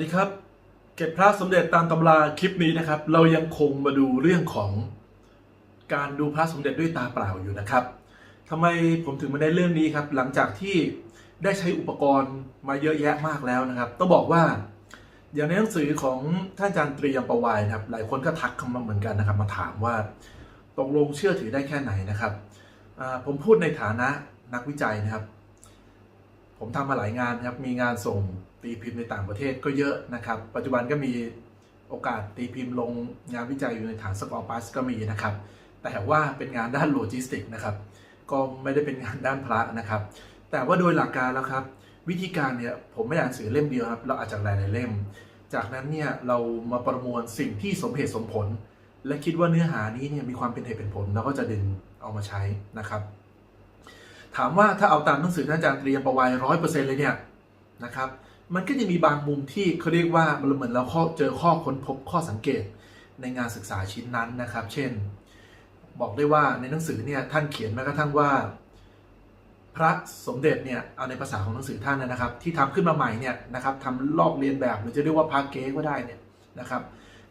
ดีครับ เก็บพระสมเด็จตามตำราคลิปนี้นะครับ เรายังคงมาดูเรื่องของการดูพระสมเด็จด้วยตาเปล่าอยู่นะครับทำไมผมถึงมาได้เรื่องนี้ครับ หลังจากที่ได้ใช้อุปกรณ์มาเยอะแยะมากแล้วนะครับ ต้องบอกว่า อย่างในหนังสือของท่านอาจารย์ตรียมประวายนะครับ หลายคนก็ทักเข้ามาเหมือนกันนะครับ มาถามว่าตกลงเชื่อถือได้แค่ไหนนะครับผมพูดในฐานะนักวิจัยนะครับ ผมทำมาหลายงานนะครับมีงานส่งตีพิมพ์ในต่างประเทศก็เยอะนะครับ ปัจจุบันก็มีโอกาสตีพิมพ์ลงงานวิจัยอยู่ในฐานสกอร์ปัสก็มีนะครับ แต่ว่าเป็นงานด้านโลจิสติกนะครับ ก็ไม่ได้เป็นงานด้านพระนะครับ แต่ว่าโดยหลักการแล้วครับ วิธีการเนี่ยผมไม่อ่านสือเล่มเดียวครับ เราอาจจะหลายๆเล่ม จากนั้นเนี่ยเรามาประมวลสิ่งที่สมเหตุสมผล และคิดว่าเนื้อหานี้เนี่ยมีความเป็นเหตุเป็นผลเราก็จะดึงเอามาใช้นะครับ ถามว่าถ้าเอาตามหนังสือท่านอาจารย์เตรียมประวัยร้อยเปอร์เซ็นต์เลยเนี่ยนะครับ มันก็จะมีบางมุมที่เขาเรียกว่ามันเหมือนเราเจอข้อค้นพบข้อสังเกตในงานศึกษาชิ้นนั้นนะครับ เช่น บอกได้ว่าในหนังสือเนี่ยท่านเขียนแม้กระทั่งว่า พระสมเด็จเนี่ยเอาในภาษาของหนังสือท่านนะครับ ที่ทำขึ้นมาใหม่เนี่ยนะครับทำลอกเลียนแบบหรือจะเรียกว่าพระเก๊ก็ได้เนี่ยนะครับ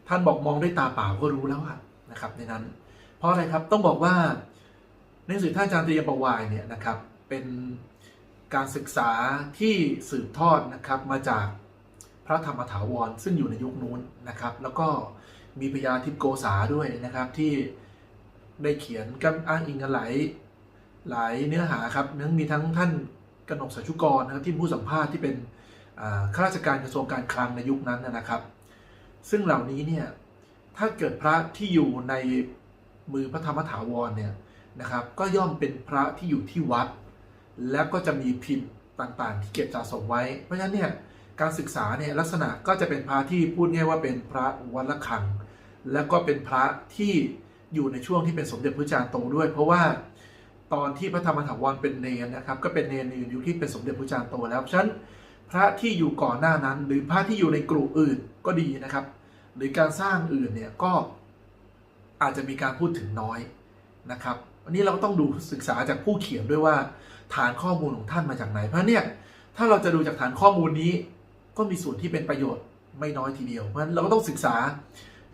ท่านบอกมองด้วยตาเปล่าก็รู้แล้วอะนะครับในนั้น เพราะอะไรครับต้องบอกว่า ในหนังสือท่านอาจารย์ตรียประวายเนี่ยนะครับเป็นการศึกษาที่สืบทอดนะครับมาจากพระธรรมถาวรซึ่งอยู่ในยุคนู้นนะครับ แล้วก็มีพญาทิพโกษาด้วยนะครับที่ได้เขียนกันอ้างอิงกันหลายหลายเนื้อหาครับนั้นมีทั้งท่านกนกสัจจุกรนะครับที่ผู้สัมภาษณ์ที่เป็นข้าราชการกระทรวงการคลังในยุคนั้นนะครับ ซึ่งเหล่านี้เนี่ยถ้าเกิดพระที่อยู่ในมือพระธรรมถาวรเนี่ย นะครับ ก็ย่อมเป็นพระที่อยู่ที่วัด แล้วก็จะมีพิมพ์ต่างๆ ที่เก็บสะสมไว้ เพราะฉะนั้นเนี่ยการศึกษาเนี่ยลักษณะก็จะเป็นพระที่พูดง่ายว่าเป็นพระวัดละคัง แล้วก็เป็นพระที่อยู่ในช่วงที่เป็นสมเด็จพระจารย์โตด้วย เพราะว่าตอนที่พระธรรมถาวรเป็นเนรนะครับ ก็เป็นเนรอยู่ยุคที่เป็นสมเด็จพระจารย์โตแล้วฉะนั้นพระที่อยู่ก่อนหน้านั้น หรือพระที่อยู่ในกลุ่มอื่นก็ดีนะครับ หรือการสร้างอื่นเนี่ยก็อาจจะมีการพูดถึงน้อยนะครับ อันนี้เราก็ต้องดูศึกษาจากผู้เขียนด้วยว่า ฐานข้อมูลของท่านมาจากไหน เพราะเนี่ยถ้าเราจะดูจากฐานข้อมูลนี้ ก็มีส่วนที่เป็นประโยชน์ไม่น้อยทีเดียวเพราะฉะนั้นเราก็ต้องศึกษา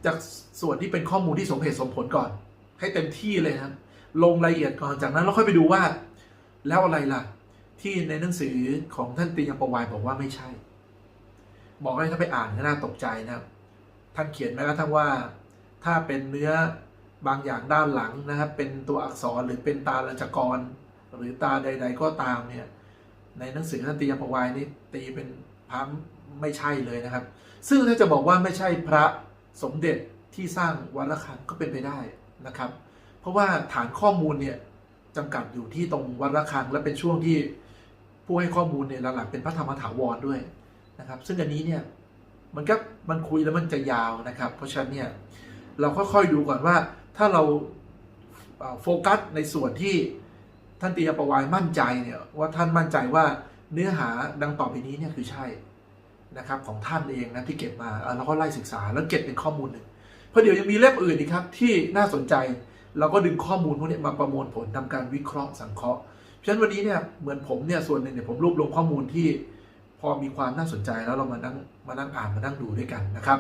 จากส่วนที่เป็นข้อมูลที่สมเหตุสมผลก่อน ให้เต็มที่เลยครับลงรายละเอียดก่อนจากนั้นเราค่อยไปดูว่า แล้วอะไรล่ะ ที่ในหนังสือของท่านตียประวายบอกว่าไม่ใช่ บอกให้ถ้าไปอ่านก็น่าตกใจนะครับท่านเขียนแม้กระทั่งว่า ถ้าเป็นเนื้อ บางอย่างด้านหลังนะครับ เป็นตัวอักษรหรือเป็นตาลัญจกร หรือตาใด ๆ ก็ตามเนี่ยในหนังสือท่านตียมประวายนี่ตีเป็นพระไม่ใช่เลยนะครับ ซึ่งถ้าจะบอกว่าไม่ใช่พระสมเด็จที่สร้างวัดระฆังก็เป็นไปได้นะครับ เพราะว่าฐานข้อมูลเนี่ยจำกัดอยู่ที่ตรงวัดระฆัง และเป็นช่วงที่ผู้ให้ข้อมูลเนี่ยหลักๆเป็นพระธรรมถาวรด้วยนะครับ ซึ่งอันนี้เนี่ยมันก็มันคุยแล้วมันจะยาวนะครับ เพราะฉะนั้นเนี่ยเราค่อยๆดูก่อนว่า ถ้าเราโฟกัสในส่วนที่ท่านตียประวายมั่นใจเนี่ยว่าท่านมั่นใจว่าเนื้อหาดังต่อไปนี้เนี่ยคือใช่นะครับของท่านเองนะที่เก็บมาเอ่อเราก็ไล่ศึกษาแล้วเก็บเป็นข้อมูลหนึ่งเพราะเดี๋ยวยังมีเล่มอื่นอีกครับที่น่าสนใจเราก็ดึงข้อมูลพวกนี้มาประมวลผลทำการวิเคราะห์สังเคราะห์เพราะฉะนั้นวันนี้เนี่ยเหมือนผมเนี่ยส่วนหนึ่งเนี่ยผมรวบรวมข้อมูลที่พอมีความน่าสนใจแล้วเรามานั่งมานั่งอ่านมานั่งดูด้วยกันนะครับ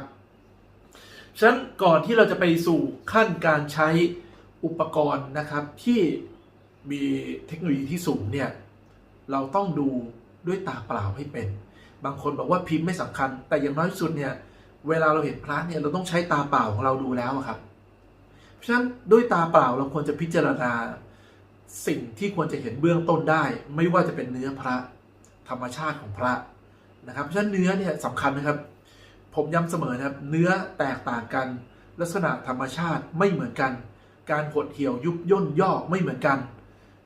ฉะนั้นก่อนที่เราจะไปสู่ขั้นการใช้อุปกรณ์นะครับที่มีเทคโนโลยีที่สูงเนี่ยเราต้องดูด้วยตาเปล่าให้เป็น บางคนบอกว่าพิมพ์ไม่สำคัญ แต่อย่างน้อยสุดเนี่ยเวลาเราเห็นพระเนี่ยเราต้องใช้ตาเปล่าของเราดูแล้วครับ เพราะฉะนั้นด้วยตาเปล่าเราควรจะพิจารณาสิ่งที่ควรจะเห็นเบื้องต้นได้ ไม่ว่าจะเป็นเนื้อพระธรรมชาติของพระนะครับ เพราะฉะนั้นเนื้อเนี่ยสำคัญนะครับ ผมย้ำเสมอนะครับ เนื้อแตกต่างกัน ลักษณะธรรมชาติไม่เหมือนกัน การหดเหี่ยวยุบย่นย่อไม่เหมือนกัน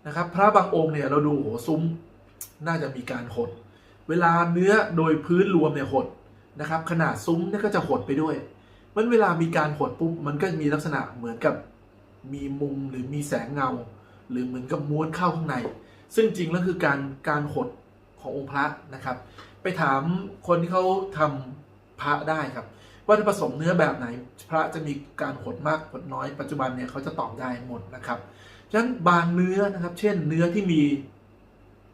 นะครับ พระบางองค์เนี่ยเราดูโหซุ้มน่าจะมีการหด เวลาเนื้อโดยพื้นรวมเนี่ยหดนะครับ ขนาดซุ้มเนี่ยก็จะหดไปด้วย มันเวลามีการหดปุ๊บมันก็มีลักษณะเหมือนกับมีมุมหรือมีแสงเงา หรือเหมือนกับม้วนเข้าข้างใน ซึ่งจริงแล้วคือการการหดขององค์พระนะครับ ไปถามคนที่เขาทำ พระได้ครับ ว่าจะผสมเนื้อแบบไหน พระจะมีการหดมากหดน้อยปัจจุบันเนี่ยเขาจะตอบได้หมดนะครับฉะนั้นบางเนื้อนะครับ เช่น เนื้อที่มี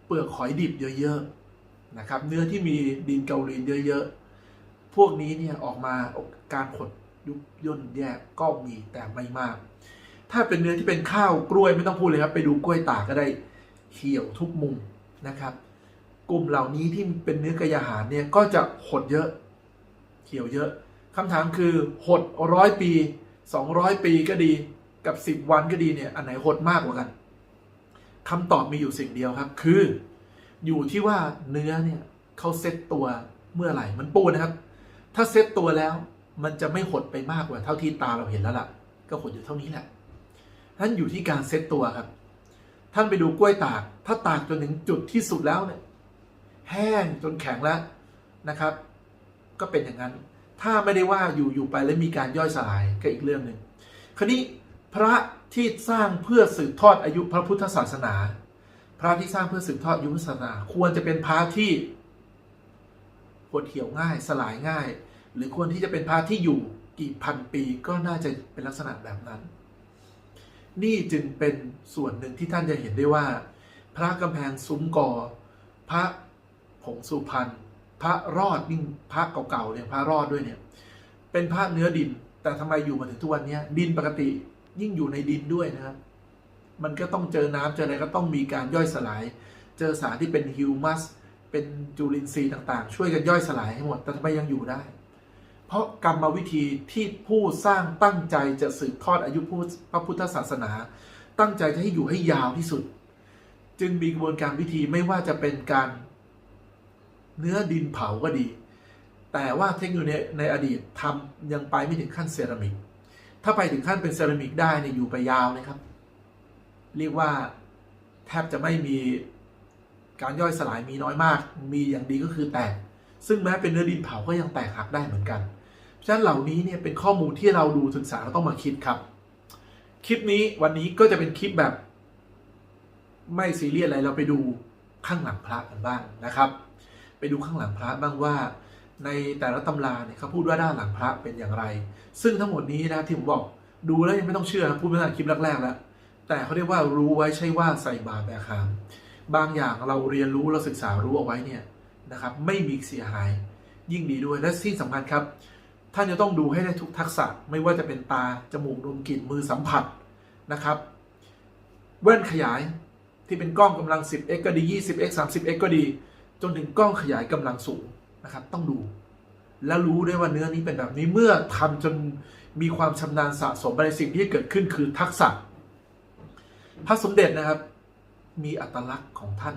เปลือกหอยดิบเยอะๆนะครับ เนื้อที่มีดินเกาหลีเยอะๆพวกนี้เนี่ยออกมาการขดยุบย่นแยกก็มีแต่ไม่มาก ถ้าเป็นเนื้อที่เป็นข้าวกล้วยไม่ต้องพูดเลยครับ ไปดูกล้วยตากก็ได้เขียวทุกมุมนะครับ กลุ่มเหล่านี้ที่เป็นเนื้อกระยาหารเนี่ยก็จะหดเยอะ เขียวเยอะคำถามคือหดร้อยปี 200 ปีก็ดีกับ 10 วันก็ดีเนี่ยอันไหนหดมากกว่ากันคำตอบมีอยู่สิ่งเดียวครับ คือ อยู่ที่ว่าเนื้อเนี่ยเขาเซ็ตตัวเมื่อไหร่มันปูนะครับ ถ้าเซ็ตตัวแล้วมันจะไม่หดไปมากกว่าเท่าที่ตาเราเห็นแล้วล่ะ ก็หดอยู่เท่านี้แหละท่านอยู่ที่การเซ็ตตัวครับ ท่านไปดูกล้วยตาก ถ้าตากจนถึงจุดที่สุดแล้วเนี่ยแห้งจนแข็งแล้วนะครับ ก็เป็นอย่างนั้น ถ้าไม่ได้ว่าอยู่อยู่ไปแล้วมีการย่อยสลายก็อีกเรื่องหนึ่งคราวนี้พระที่สร้างเพื่อสืบทอดอายุพระพุทธศาสนา พระที่สร้างเพื่อสืบทอดอายุพุทธศาสนา ควรจะเป็นพระที่หดเหี่ยวง่ายสลายง่าย หรือควรที่จะเป็นพระที่อยู่กี่พันปีก็น่าจะเป็นลักษณะแบบนั้น นี่จึงเป็นส่วนหนึ่งที่ท่านจะเห็นได้ว่า พระกำแพงซุ้มกอ พระผงสุพรรณ พระรอดยิ่งพระเก่าๆเนี่ยพระรอดด้วยเนี่ย เป็นพระเนื้อดิน แต่ทำไมอยู่มาถึงทุกวันนี้ดินปกติยิ่งอยู่ในดินด้วยนะครับ มันก็ต้องเจอน้ำเจออะไรก็ต้องมีการย่อยสลาย เจอสารที่เป็นฮิวมัสเป็นจุลินทรีย์ต่างๆ ช่วยกันย่อยสลายให้หมด แต่ทำไมยังอยู่ได้ เพราะกรรมวิธีที่ผู้สร้างตั้งใจจะสืบทอดอายุพระพุทธศาสนา ตั้งใจจะให้อยู่ให้ยาวที่สุด จึงมีกระบวนการวิธีไม่ว่าจะเป็นการ เนื้อดินเผาก็ดี แต่ว่าเทคโนโลยีในอดีตทำยังไปไม่ถึงขั้นเซรามิก ถ้าไปถึงขั้นเป็นเซรามิกได้เนี่ยอยู่ไปยาวนะครับ เรียกว่าแทบจะไม่มีการย่อยสลายมีน้อยมาก มีอย่างดีก็คือแตก ซึ่งแม้เป็นเนื้อดินเผาก็ยังแตกหักได้เหมือนกัน เพราะฉะนั้นเหล่านี้เนี่ยเป็นข้อมูลที่เราดูศึกษาเราต้องมาคิดครับ คลิปนี้วันนี้ก็จะเป็นคลิปแบบ ไม่ซีเรียสอะไรเราไปดูข้างหลังพระกันบ้างนะครับ ดูข้างหลังพระบ้างว่า ในแต่ละตำราเนี่ยเขาพูดว่าด้านหลังพระเป็นอย่างไร ซึ่งทั้งหมดนี้นะที่ผมบอกดูแล้วยังไม่ต้องเชื่อนะพูดมาตั้งแต่คลิปแรกๆแล้วแต่เขาเรียกว่ารู้ไว้ใช่ว่าใส่บาตรแบกหามบางอย่างเราเรียนรู้เราศึกษารู้เอาไว้เนี่ยนะครับไม่มีเสียหายยิ่งดีด้วยและที่สำคัญครับ ท่านจะต้องดูให้ได้ทุกทักษะ ไม่ว่าจะเป็นตา จมูกดมกลิ่นมือสัมผัสนะครับแว่นขยายที่เป็นกล้องกำลัง 10x ก็ดี 20x 30x ก็ดี จนถึงกล้องขยายกำลังสูงนะครับ ต้องดู และรู้ด้วยว่าเนื้อนี้เป็นแบบนี้เมื่อทำจนมีความชำนาญสะสมไปในสิ่งที่เกิดขึ้นคือทักษะ พระสมเด็จนะครับ มีอัตลักษณ์ของท่าน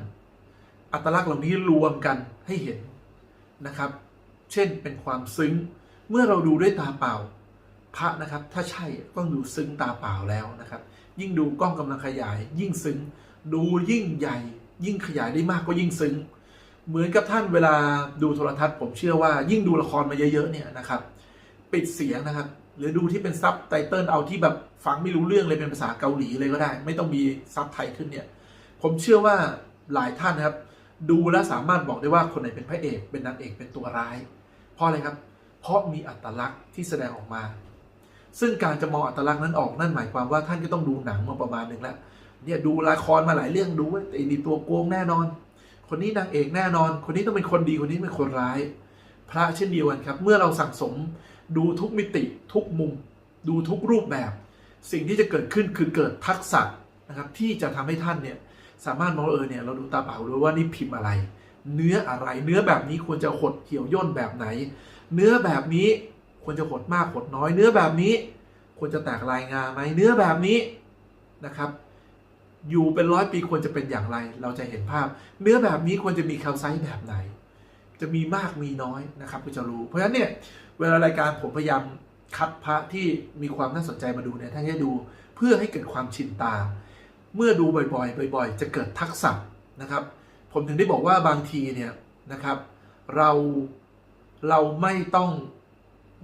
อัตลักษณ์เหล่านี้รวมกันให้เห็นนะครับ เช่นเป็นความซึ้ง เมื่อเราดูด้วยตาเปล่า พระนะครับ ถ้าใช่ต้องดูซึ้งตาเปล่าแล้วนะครับ ยิ่งดูกล้องกำลังขยาย ยิ่งซึ้ง ดูยิ่งใหญ่ ยิ่งขยายได้มากก็ยิ่งซึ้ง เหมือนกับท่านเวลาดูโทรทัศน์ผมเชื่อว่ายิ่งดูละครมาเยอะๆเนี่ยนะครับปิดเสียงนะครับ หรือดูที่เป็นซับไตเติลเอาที่แบบฟังไม่รู้เรื่องเลยเป็นภาษาเกาหลีเลยก็ได้ ไม่ต้องมีซับไทยขึ้นเนี่ยผมเชื่อว่าหลายท่านนะครับ ดูแล้วสามารถบอกได้ว่าคนไหนเป็นพระเอกเป็นนางเอกเป็นตัวร้าย เพราะอะไรครับ เพราะมีอัตลักษณ์ที่แสดงออกมา ซึ่งการจะมองอัตลักษณ์นั้นออกนั่นหมายความว่าท่านก็ต้องดูหนังมาประมาณหนึ่งแล้วเนี่ยดูละครมาหลายเรื่องดูว่าไอ้นี่ตัวโกงแน่นอน คนนี้นางเอกแน่นอน คนนี้ต้องเป็นคนดีคนนี้เป็นคนร้าย พระเช่นเดียวกันครับ เมื่อเราสั่งสมดูทุกมิติทุกมุม ดูทุกรูปแบบ สิ่งที่จะเกิดขึ้นคือเกิดทักษะนะครับที่จะทำให้ท่านเนี่ยสามารถมองเออเนี่ยเราดูตาเปล่าดูว่านี่พิมพ์อะไร เนื้ออะไร เนื้อแบบนี้ควรจะหดเหี่ยวย่นแบบไหน เนื้อแบบนี้ควรจะหดมากหดน้อย เนื้อแบบนี้ ควรจะแตกลายงาไหมเนื้อแบบนี้นะครับ อยู่เป็นร้อยปีควรจะเป็นอย่างไร เราจะเห็นภาพ เนื้อแบบนี้ควรจะมีแคลไซต์แบบไหน จะมีมากมีน้อยนะครับก็จะรู้ เพราะฉะนั้นเนี่ยเวลารายการผมพยายามคัดพระที่มีความน่าสนใจมาดูเนี่ยท่านให้ดูเพื่อให้เกิดความชินตา เมื่อดูบ่อยๆ บ่อยๆ จะเกิดทักษะนะครับ ผมถึงได้บอกว่าบางทีเนี่ยนะครับ เราเราไม่ต้อง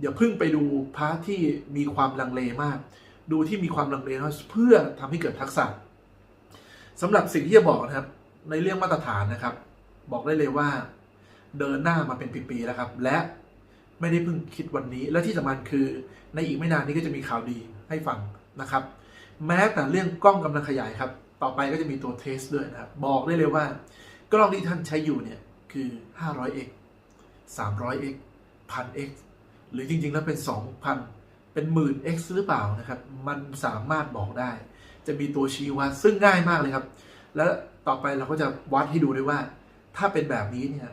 อย่าเพิ่งไปดูพระที่มีความลังเลมาก ดูที่มีความลังเลน้อยเพื่อทำให้เกิดทักษะ สำหรับสิ่งที่จะบอกนะครับ ในเรื่องมาตรฐานนะครับ บอกได้เลยว่า เดินหน้ามาเป็นปีๆแล้วครับ และไม่ได้เพิ่งคิดวันนี้ และที่สำคัญคือ ในอีกไม่นานนี้ก็จะมีข่าวดีให้ฟังนะครับ แม้แต่เรื่องกล้องกำลังขยายครับ ต่อไปก็จะมีตัวเทสด้วยนะครับ บอกได้เลยว่ากล้องที่ท่านใช้อยู่เนี่ยคือ 500x 300x 1000x หรือจริงๆแล้วเป็น 2,000 เป็นหมื่น x หรือเปล่านะครับ มันสามารถบอกได้ จะมีตัวชี้วัดซึ่งง่ายมากเลยครับ แล้วต่อไปเราก็จะวัดให้ดูด้วยว่า ถ้าเป็นแบบนี้เนี่ย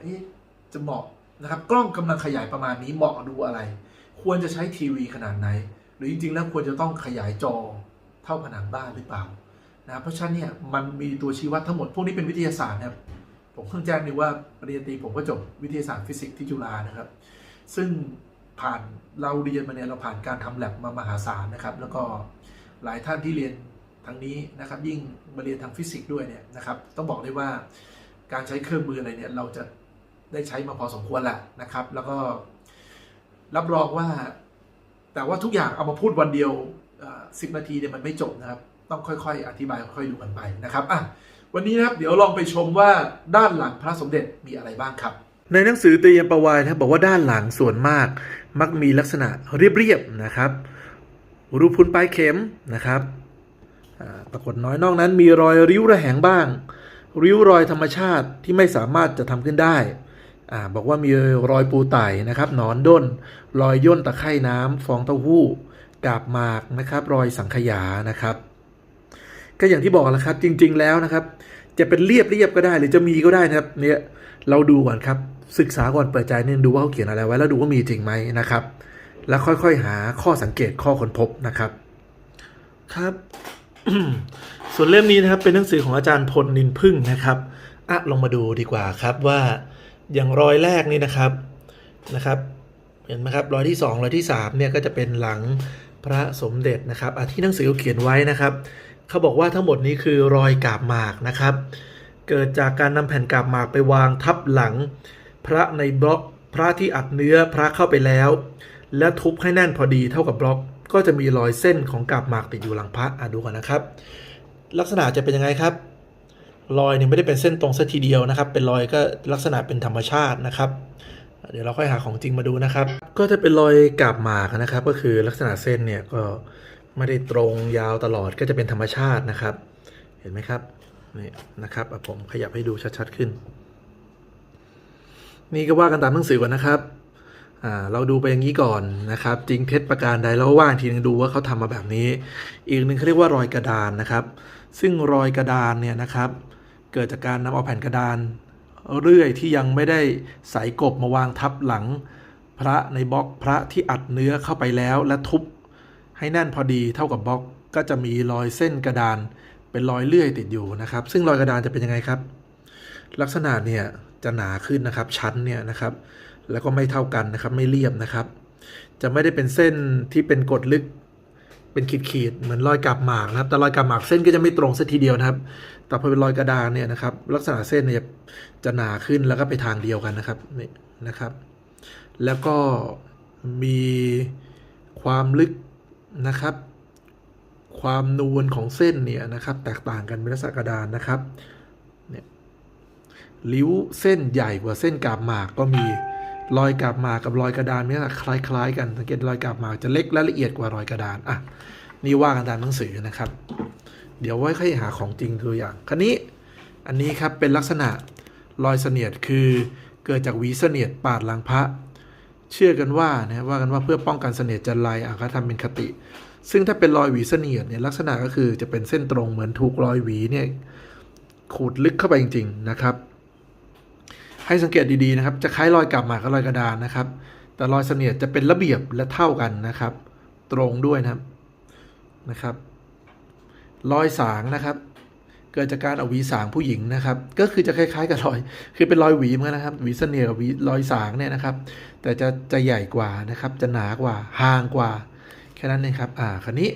จะเหมาะนะครับ กล้องกำลังขยายประมาณนี้เหมาะดูอะไร ควรจะใช้ทีวีขนาดไหน หรือจริงๆ แล้วควรจะต้องขยายจอเท่าผนังบ้านหรือเปล่านะเพราะฉะนั้นเนี่ยมันมีตัวชี้วัดทั้งหมดพวกนี้เป็นวิทยาศาสตร์นะครับผมเพิ่งแจ้งดีว่าปริญญาตรีผมก็จบวิทยาศาสตร์ฟิสิกส์ที่จุฬานะครับ ซึ่งผ่านเราเรียนมาเนี่ยเราผ่านการทำแลบมามหาศาลนะครับ แล้วก็หลายท่านที่เรียน ทางนี้นะครับยิ่งมาเรียนทางฟิสิกส์ด้วยเนี่ยนะครับต้องบอกได้ว่าการใช้เครื่องมืออะไรเนี่ยเราจะได้ใช้มาพอสมควรแหละนะครับ แล้วก็รับรองว่า แต่ว่าทุกอย่างเอามาพูดวันเดียวสิบนาทีเนี่ยมันไม่จบนะครับ ต้องค่อยๆ อธิบายค่อยๆดูกันไปนะครับอะวันนี้นะครับเดี๋ยวลองไปชมว่าด้านหลังพระสมเด็จมีอะไรบ้างครับ ในหนังสือเตรียมประวัตินะบอกว่าด้านหลังส่วนมาก มักมีลักษณะเรียบๆนะครับ รูปพุนปลายเข็มนะครับ ปรากฏน้อยนอกนั้นมีรอยริ้วระแหงบ้าง ริ้วรอยธรรมชาติที่ไม่สามารถจะทำขึ้นได้อบอกว่ามีรอยปูไต่นะครับหนอนด้น รอยย่นตะไคร่น้ำฟองเต้าหู้กาบหมากนะครับ รอยสังขยานะครับ ก็อย่างที่บอกแล้วครับจริง ๆ แล้วนะครับ จะเป็นเรียบเรียบก็ได้หรือจะมีก็ได้นะครับ เนี่ยเราดูก่อนครับศึกษาก่อนเปิดใจเนี่ยดูว่าเขาเขียนอะไรไว้แล้วดูว่ามีจริงไหมนะครับ แล้วค่อยๆหาข้อสังเกตข้อค้นพบนะครับ ครับ ส่วนเล่มนี้นะครับเป็นหนังสือของอาจารย์พลนินพึ่งนะครับอะลองมาดูดีกว่าครับว่าอย่างรอยแรกนี่นะครับนะครับ เห็นไหมครับรอยที่ 2 รอยที่3เนี่ยก็จะเป็นหลังพระสมเด็จนะครับที่หนังสือเขียนไว้นะครับเขาบอกว่าทั้งหมดนี้คือรอยกาบหมากนะครับ เกิดจากการนำแผ่นกาบหมากไปวางทับหลัง พระในบล็อกพระที่อัดเนื้อพระเข้าไปแล้ว และทุบให้แน่นพอดีเท่ากับบล็อก ก็จะมีรอยเส้นของกาบหมากติดอยู่หลังพระอะดูกันนะครับ ลักษณะจะเป็นยังไงครับรอยเนี่ยไม่ได้เป็นเส้นตรงซะทีเดียวนะครับ เป็นรอยก็ลักษณะเป็นธรรมชาตินะครับ เดี๋ยวเราค่อยหาของจริงมาดูนะครับ ก็จะเป็นรอยกาบหมากนะครับ ก็คือลักษณะเส้นเนี่ยก็ไม่ได้ตรงยาวตลอดก็จะเป็นธรรมชาตินะครับ เห็นไหมครับนี่นะครับผมขยับให้ดูชัดๆขึ้น นี่ก็ว่ากันตามหนังสือก่อนนะครับ เราดูไปอย่างนี้ก่อนนะครับ จริงเท็จประการใดแล้วว่าอีกทีนึงดูว่าเขาทำมาแบบนี้ อีกหนึ่งเขาเรียกว่ารอยกระดานนะครับ ซึ่งรอยกระดานเนี่ยนะครับ เกิดจากการนำเอาแผ่นกระดาน เรื่อยที่ยังไม่ได้ใส่กบมาวางทับหลัง พระในบล็อกพระที่อัดเนื้อเข้าไปแล้วและทุบ ให้แน่นพอดีเท่ากับบล็อกก็จะมีรอยเส้นกระดาน เป็นรอยเลื่อยติดอยู่นะครับ ซึ่งรอยกระดานจะเป็นยังไงครับ ลักษณะเนี่ยจะหนาขึ้นนะครับชั้นเนี่ยนะครับ แล้วก็ไม่เท่ากันนะครับไม่เรียบนะครับ จะไม่ได้เป็นเส้นที่เป็นกดลึกเป็นขีดๆเหมือนรอยกาบหมากนะครับ แต่รอยกาบหมากเส้นก็จะไม่ตรงสัทีเดียวนะครับ แต่พอเป็นรอยกระดานเนี่ยนะครับ ลักษณะเส้นเนี่ยจะหนาขึ้นแล้วก็ไปทางเดียวกันนะครับนี่นะครับ แล้วก็มีความลึกนะครับ ความนูนของเส้นเนี่ยนะครับ แตกต่างกันเป็นลักษณะกระดานนะครับเนี่ยริ้วเส้นใหญ่กว่าเส้นกาบหมากก็มี รอยกาบหมากกับรอยกระดานเนี่ยคล้าย ๆ กันสังเกตรอยกาบหมากจะเล็กและละเอียดกว่ารอยกระดานอะนี่ว่ากันตามหนังสือนะครับ เดี๋ยวไว้ค่อยหาของจริงตัวอย่างคราวนี้อันนี้ครับเป็นลักษณะรอยเสนียดคือเกิดจากหวีเสนียดปาดลังพระ เชื่อกันว่านะว่ากันว่าเพื่อป้องกันเสนียดจันไรอะก็ทำเป็นคติ ซึ่งถ้าเป็นรอยหวีเสนียดเนี่ยลักษณะก็คือจะเป็นเส้นตรงเหมือนถูกรอยหวีเนี่ยขูดลึกเข้าไปจริง ๆ นะครับ ให้สังเกตดีๆนะครับ จะคล้ายรอยกาบหมากกับรอยกระดานนะครับ แต่รอยเสนียดจะเป็นระเบียบและเท่ากันนะครับ ตรงด้วยนะครับนะครับ รอยสางนะครับ เกิดจากการเอาหวีสางผู้หญิงนะครับ ก็คือจะคล้าย ๆ กับรอย คือเป็นรอยหวีเหมือนกันนะครับ หวีเสนียดกับหวีรอยสางเนี่ยนะครับ แต่จะจะใหญ่กว่านะครับ จะหนากว่าห่างกว่า แค่นั้นเองครับ อ่าคราวนี้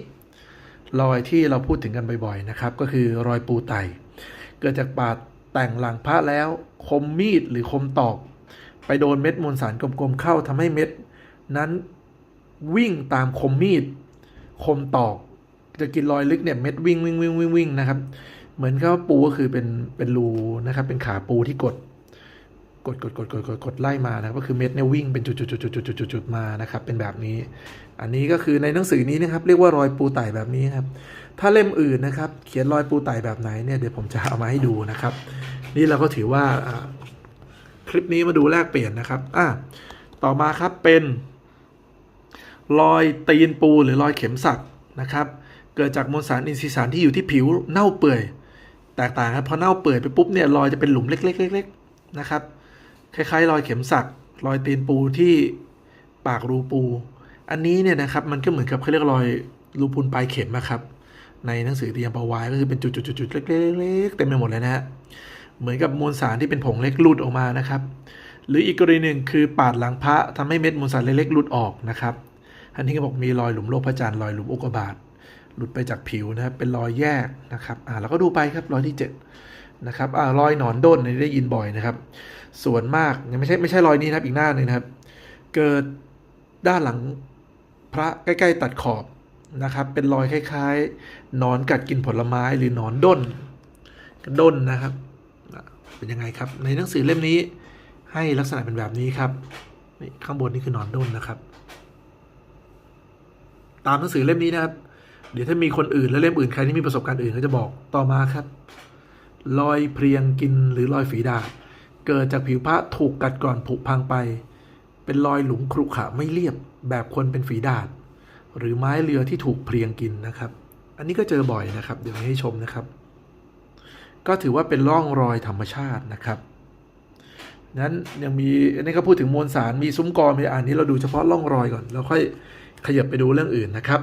รอยที่เราพูดถึงกันบ่อยๆนะครับ ก็คือรอยปูไต เกิดจากปาด แต่งหลังพระแล้วคมมีดหรือคมตอก ไปโดนเม็ดมวลสารกลมๆเข้าทำให้เม็ด นั้นวิ่งตามคมมีด คมตอก จะกินรอยลึกเนี่ยเม็ดวิ่งวิ่งวิ่งวิ่งวิ่งนะครับ เหมือนเขาปูก็คือเป็นเป็นรูนะครับ เป็นขาปูที่กด กดกดกดกดกดกดไล่มานะก็คือเม็ดเนี่ยวิ่งเป็นจุดจุดจุดจุดจุดจุดจุดมานะครับ เป็นแบบนี้ อันนี้ก็คือในหนังสือนี้นะครับ เรียกว่ารอยปูไต่แบบนี้ครับ ถ้าเล่มอื่นนะครับ เขียนรอยปูไต่แบบไหนเนี่ยเดี๋ยวผมจะเอามาให้ดูนะครับ นี่เราก็ถือว่าคลิปนี้มาดูแลกเปลี่ยนนะครับอะต่อมาครับเป็น รอยตีนปูหรือรอยเข็มสักนะครับ เกิดจากมวลสารอินทรีย์สารที่อยู่ที่ผิวเน่าเปื่อย แตกต่างครับพอเน่าเปื่อยไปปุ๊บเนี่ยรอยจะเป็นหลุมเล็กๆๆๆนะครับคล้ายๆ รอยเข็มสัก รอยตีนปูที่ปากรูปู อันนี้เนี่ยนะครับมันก็เหมือนกับเขาเรียกรอยรูปูนปลายเข็มนะครับ ในหนังสือเตรียมประวายก็คือเป็นจุดๆๆเล็กๆเต็มไปหมดเลยนะฮะเหมือนกับมวลสารที่เป็นผงเล็กหลุดออกมานะครับ หรืออีกกรณีหนึ่งคือปาดหลังพระทำให้เม็ดมวลสารเล็กๆหลุดออกนะครับอันนี้ก็บอกมีรอยหลุมโลกพระจันทร์รอยหลุมอุกกาบาตหลุดไปจากผิวนะครับเป็นรอยแยกนะครับอ่าเราก็ดูไปครับรอยที่7นะครับอ่ารอยหนอนด้นอันได้ยินบ่อยนะครับ ส่วนมากยังไม่ใช่ไม่ใช่รอยนี้นะครับอีกหน้าหนึ่งนะครับ เกิดด้านหลังพระใกล้ ๆ ตัดขอบ นะครับ เป็นรอยคล้ายๆหนอนกัดกินผลไม้หรือหนอนด้นด้นนะครับ เป็นยังไงครับ ในหนังสือเล่มนี้ให้ลักษณะเป็นแบบนี้ครับนี่ข้างบนนี่คือหนอนด้นนะครับ ตามหนังสือเล่มนี้นะครับ เดี๋ยวถ้ามีคนอื่นและเล่มอื่นใครที่มีประสบการณ์อื่นก็จะบอกต่อมาครับรอยเพียงกินหรือรอยฝีดาษเกิดจากผิวพระถูกกัดก่อนผุพังไป เป็นรอยหลุมครุขระไม่เรียบแบบคนเป็นฝีดาษ หรือไม้เรือที่ถูกเพรียงกินนะครับ อันนี้ก็เจอบ่อยนะครับ เดี๋ยวให้ชมนะครับ ก็ถือว่าเป็นร่องรอยธรรมชาตินะครับนั้นยังมีอันนี้ก็พูดถึงมวลสารมีซุ้มกอมีอันนี้เราดูเฉพาะร่องรอยก่อนแล้วค่อยขยับไปดูเรื่องอื่นนะครับ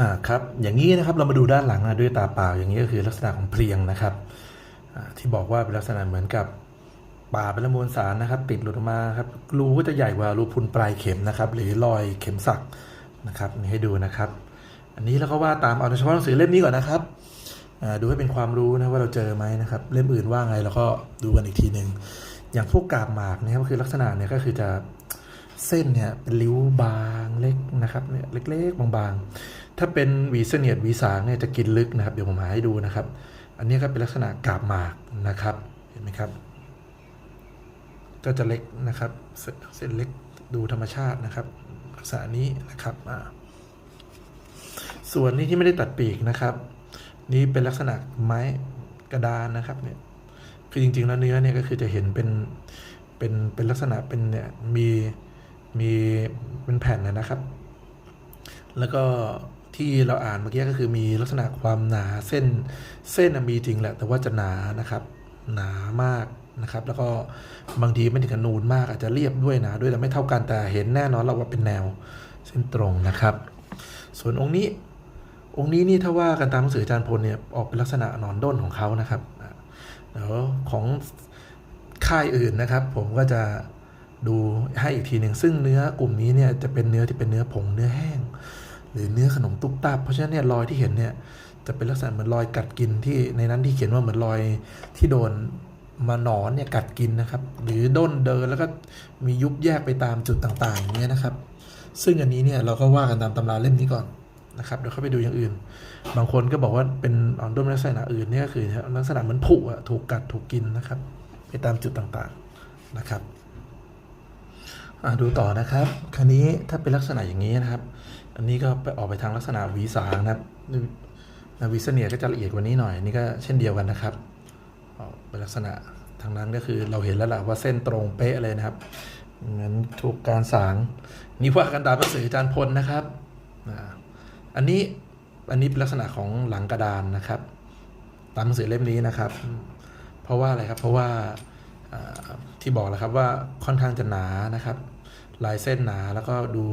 อ่าครับอย่างนี้นะครับเรามาดูด้านหลังนะด้วยตาเปล่าอย่างนี้ก็คือลักษณะของเพลียงนะครับที่บอกว่าเป็นลักษณะเหมือนกับ ป่าเป็นละมวลสารนะครับ ติดหลุดออกมาครับรูก็จะใหญ่กว่ารูพุนปลายเข็มนะครับ หรือรอยเข็มสักนะครับนี่ให้ดูนะครับ อันนี้เราก็ว่าตามเอาเฉพาะหนังสือเล่มนี้ก่อนนะครับดูให้เป็นความรู้นะว่าเราเจอไหมนะครับ เล่มอื่นว่าไงเราก็ดูกันอีกทีหนึ่งอย่างพวกกาบหมากนี่ยก็คือลักษณะเนี่ยก็คือจะเส้นเนี่ยเป็นริ้วบางเล็กนะครับเนี่ยเล็กๆบางๆ ถ้าเป็นหวีเสนียดหวีสางเนี่ยจะกินลึกนะครับ เดี๋ยวผมหาให้ดูนะครับ อันนี้ก็เป็นลักษณะกาบหมากนะครับเห็นไหมครับ ก็จะเล็กนะครับ เส้นเล็กดูธรรมชาตินะครับลักษณะนี้นะครับส่วนนี้ที่ไม่ได้ตัดปีกนะครับ นี่เป็นลักษณะไม้กระดานนะครับเนี่ยคือจริงๆแล้วเนื้อเนี่ยก็คือจะเห็นเป็นเป็นเป็นลักษณะเป็นเนี่ยมีมีเป็นแผ่นนะครับ แล้วก็ที่เราอ่านเมื่อกี้ก็คือมีลักษณะความหนาเส้นเส้นมีจริงแหละ แต่ว่าจะหนานะครับ หนามาก นะครับ แล้วก็บางทีไม่ถึงกับนูนมากอาจจะเรียบด้วยนาด้วยแต่ไม่เท่ากันแต่เห็นแน่นอนเราว่าเป็นแนวเส้นตรงนะครับ ส่วนองค์นี้องค์นี้นี่ถ้าว่ากันตามหนังสืออาจารย์พลเนี่ยออกเป็นลักษณะหนอนด้นของเขานะครับเดี๋ยวของค่ายอื่นนะครับ ผมก็จะดูให้อีกทีหนึ่งซึ่งเนื้อกลุ่มนี้เนี่ยจะเป็นเนื้อที่เป็นเนื้อผงเนื้อแห้ง หรือเนื้อขนมตุ๊บตับเพราะฉะนั้นเนี่ยรอยที่เห็นเนี่ยจะเป็นลักษณะเหมือนรอยกัดกินที่ในนั้นที่เขียนว่าเหมือนรอยที่โดน มาหนอนเนี่ยกัดกินนะครับ หรือด้นเดินแล้วก็มียุบแยกไปตามจุดต่างๆอย่างเงี้ยนะครับ ซึ่งอันนี้เนี่ยเราก็ว่ากันตามตำราเล่มนี้ก่อนนะครับเดี๋ยวเข้าไปดูอย่างอื่น บางคนก็บอกว่าเป็นอ่อนด้วมลักษณะอื่นเนี่ยก็คือลักษณะเหมือนผุอะถูกกัดถูกกินนะครับ ไปตามจุดต่างๆนะครับดูต่อนะครับคราวนี้ถ้าเป็นลักษณะอย่างนี้นะครับ อันนี้ก็ไปออกไปทางลักษณะหวีสางนะครับหวีเสนียก็จะละเอียดกว่านี้หน่อยนี่ก็เช่นเดียวกันนะครับ เป็นลักษณะทางนั้นก็คือเราเห็นแล้วล่ะว่าเส้นตรงเป๊ะเลยนะครับงั้นถูกการสางนี่ว่ากันตามหนังสืออาจารย์พลนะครับอันนี้อันนี้เป็นลักษณะของหลังกระดานนะครับ ตามหนังสือเล่มนี้นะครับ เพราะว่าอะไรครับเพราะว่าอ่าที่บอกแล้วครับว่าค่อนข้างจะหนานะครับ ลายเส้นหนาแล้วก็ดู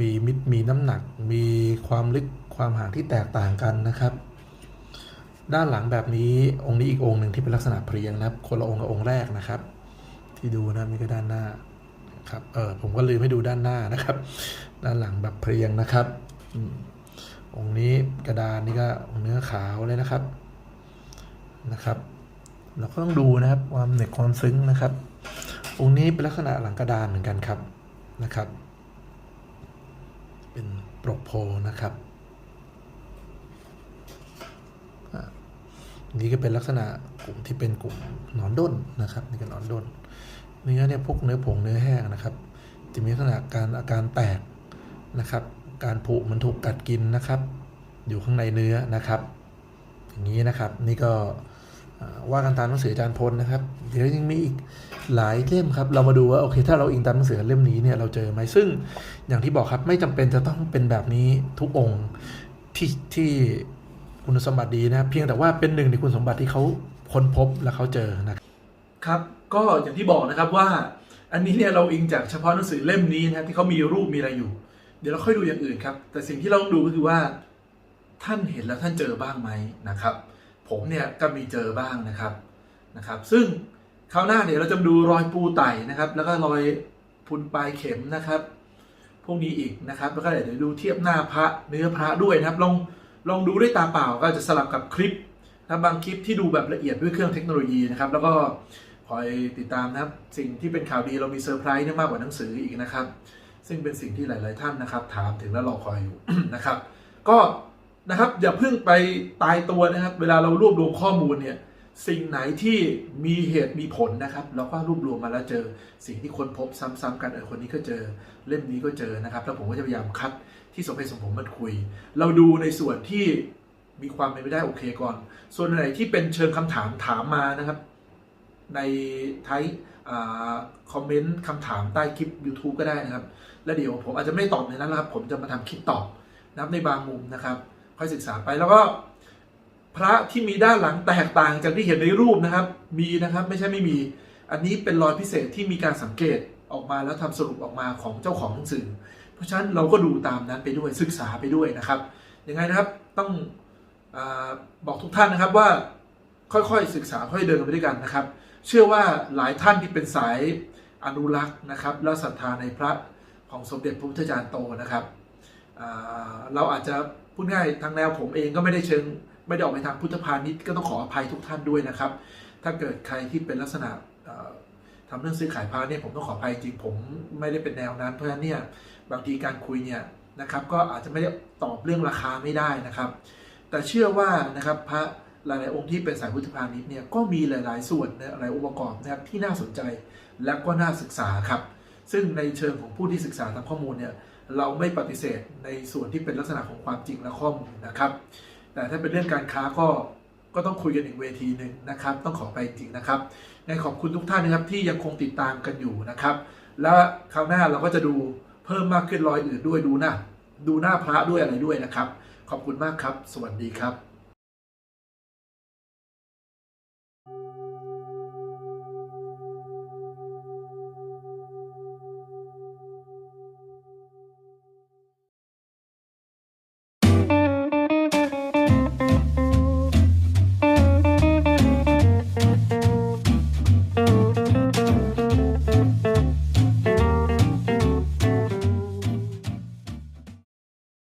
มีมิดมีน้ำหนัก มีความลึกความห่างที่แตกต่างกันนะครับ ด้านหลังแบบนี้องค์นี้อีกองค์หนึ่งที่เป็นลักษณะเพรียงนะครับ คนละองค์กับองค์แรกนะครับ ที่ดูนะนี่ก็ด้านหน้าครับเออผมก็ลืมให้ดูด้านหน้านะครับ ด้านหลังแบบเพรียงนะครับองค์นี้กระดานนี่ก็เนื้อขาวเลยนะครับนะครับ เราก็ต้องดูนะครับความเหน็กความซึ้งนะครับ องค์นี้เป็นลักษณะหลังกระดานเหมือนกันครับนะครับ เป็นปรกโพนะครับอะ นี่ก็เป็นลักษณะกลุ่มที่เป็นกลุ่มนอนด้นนะครับนี่ก็นอนด้นเนื้อเนี่ยพวกเนื้อผงเนื้อแห้งนะครับ จะมีลักษณะการอาการแตกนะครับ การผุมันถูกกัดกินนะครับ อยู่ข้างในเนื้อนะครับ อย่างนี้นะครับนี่ก็ว่ากันตามหนังสืออาจารย์พลนะครับ เดี๋ยวยังมีอีกหลายเล่มครับ เรามาดูว่าโอเค ถ้าเราอิงตามหนังสือเล่มนี้เนี่ยเราเจอไหมซึ่งอย่างที่บอกครับไม่จำเป็นจะต้องเป็นแบบนี้ทุกองค์ที่ที่ คุณสมบัติดีนะเพียงแต่ว่าเป็นหนึ่งในคุณสมบัติที่เขาค้นพบและเขาเจอนะครับครับ ก็อย่างที่บอกนะครับว่า อันนี้เนี่ยเราอิงจากเฉพาะหนังสือเล่มนี้นะที่เขามีรูปมีอะไรอยู่ เดี๋ยวเราค่อยดูอย่างอื่นครับ แต่สิ่งที่เราต้องดูก็คือว่า ท่านเห็นแล้วท่านเจอบ้างไหมนะครับ ผมเนี่ยก็มีเจอบ้างนะครับนะครับ ซึ่งคราวหน้าเนี่ยเราจะดูรอยปูไต่นะครับ แล้วก็รอยพุนปลายเข็มนะครับ พวกนี้อีกนะครับ แล้วก็เดี๋ยวดูเทียบหน้าพระเนื้อพระด้วยนะครับลอง ลองดูด้วยตาเปล่าก็จะสลับกับคลิปนะบางคลิปที่ดูแบบละเอียดด้วยเครื่องเทคโนโลยีนะครับ แล้วก็คอยติดตามนะครับ สิ่งที่เป็นข่าวดีเรามีเซอร์ไพรส์มากกว่าหนังสืออีกนะครับ ซึ่งเป็นสิ่งที่หลาย ๆ ท่านนะครับ ถามถึงและรอคอยอยู่นะครับ ก็นะครับอย่าเพิ่งไปตายตัวนะครับ เวลาเรารวบรวมข้อมูลเนี่ยสิ่งไหนที่มีเหตุมีผลนะครับเราก็รวบรวมมาแล้วเจอ สิ่งที่คนพบซ้ำๆกันเออคนนี้ก็เจอเล่มนี้ก็เจอนะครับ แล้วผมก็จะพยายามคัด ที่สมเหตุสมผลมันคุย เราดูในส่วนที่มีความเป็นไปได้โอเคก่อน ส่วนไหนที่เป็นเชิงคำถามถามมานะครับ ในท้ายคอมเมนต์คำถามใต้คลิป YouTube ก็ได้นะครับ แล้วเดี๋ยวผมอาจจะไม่ตอบในนั้นนะครับ ผมจะมาทำคลิปตอบนะครับในบางมุมนะครับ ค่อยศึกษาไปแล้วก็ พระที่มีด้านหลังแตกต่างจากที่เห็นในรูปนะครับ มีนะครับไม่ใช่ไม่มี อันนี้เป็นรอยพิเศษที่มีการสังเกตออกมาแล้วทำสรุปออกมาของเจ้าของหนังสือ เพราะฉะนั้นเราก็ดูตามนั้นไปด้วยศึกษาไปด้วยนะครับยังไงนะครับต้องอบอกทุกท่านนะครับว่าค่อยๆศึกษาค่อยเดินไปด้วยกันนะครับ เชื่อว่าหลายท่านที่เป็นสายอนุรักษ์นะครับ และศรัทธาในพระของสมเด็จพระพุทธจารย์โตนะครับเราอาจจะพูดง่ายทางแนวผมเองก็ไม่ได้เชิงไม่ได้ออกไปทางพุทธพาณิชย์ก็ต้องขออภัยทุกท่านด้วยนะครับ ถ้าเกิดใครที่เป็นลักษณะเอ่อทำเรื่องซื้อขายพระเนี่ยผมต้องขออภัยจริงผมไม่ได้เป็นแนวนั้นเพราะฉะนั้นเนี่ย บางทีการคุยเนี่ยนะครับก็อาจจะไม่ได้ตอบเรื่องราคาไม่ได้นะครับ แต่เชื่อว่านะครับพระหลาย ๆ องค์ที่เป็นสายพุทธพาณิชย์เนี่ยก็มีหลาย ๆ ส่วนนหลายองค์ประกอบนะครับที่น่าสนใจและก็น่าศึกษาครับ ซึ่งในเชิงของผู้ที่ศึกษาทางข้อมูลเนี่ยเราไม่ปฏิเสธในส่วนที่เป็นลักษณะของความจริงและข้อมูลนะครับ แต่ถ้าเป็นเรื่องการค้าก็ก็ต้องคุยกันอีกเวทีหนึ่งนะครับ ต้องขอไปจริงนะครับในขอบคุณทุกท่านนะครับที่ยังคงติดตามกันอยู่นะครับ แล้วคราวหน้าเราก็จะดู เพิ่มมากขึ้นรอยอื่นด้วยดูหน้าดูหน้าพระด้วยอะไรด้วยนะครับ ขอบคุณมากครับ สวัสดีครับ